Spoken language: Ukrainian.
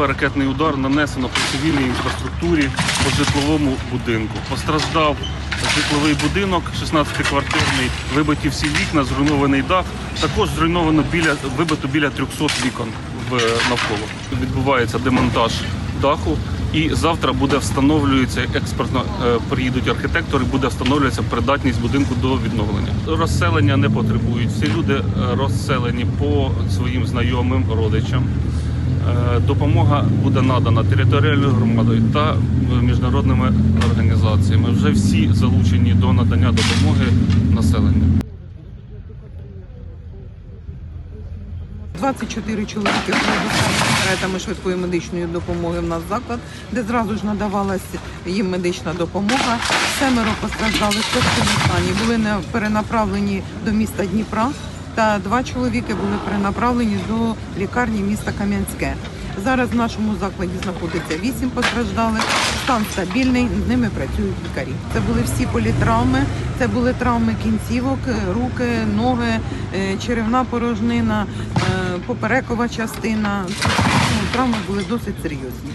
Ракетний удар нанесено по цивільній інфраструктурі по житловому будинку. Постраждав житловий будинок, 16-квартирний, вибиті всі вікна, зруйнований дах. Також зруйновано біля вибито біля 300 вікон в навколо. Відбувається демонтаж даху. І завтра буде встановлюється експертно е, приїдуть архітектори, буде встановлюватися придатність будинку до відновлення. Розселення не потребують. Всі люди е, розселені по своїм знайомим родичам. Е, Допомога буде надана територіальною громадою та е, міжнародними організаціями. Вже всі залучені до надання допомоги населенню. 24 чоловіки каретами швидкої медичної допомоги в нас заклад, де зразу ж надавалася їм медична допомога. Семеро постраждали в стані, були перенаправлені до міста Дніпра, та два чоловіки були перенаправлені до лікарні міста Кам'янське. Зараз в нашому закладі знаходиться вісім постраждалих. Стан стабільний, з ними працюють лікарі. Це були всі політравми, це були травми кінцівок, е, руки, ноги, е, черевна порожнина, е, поперекова частина. Ну, Травми були досить серйозні.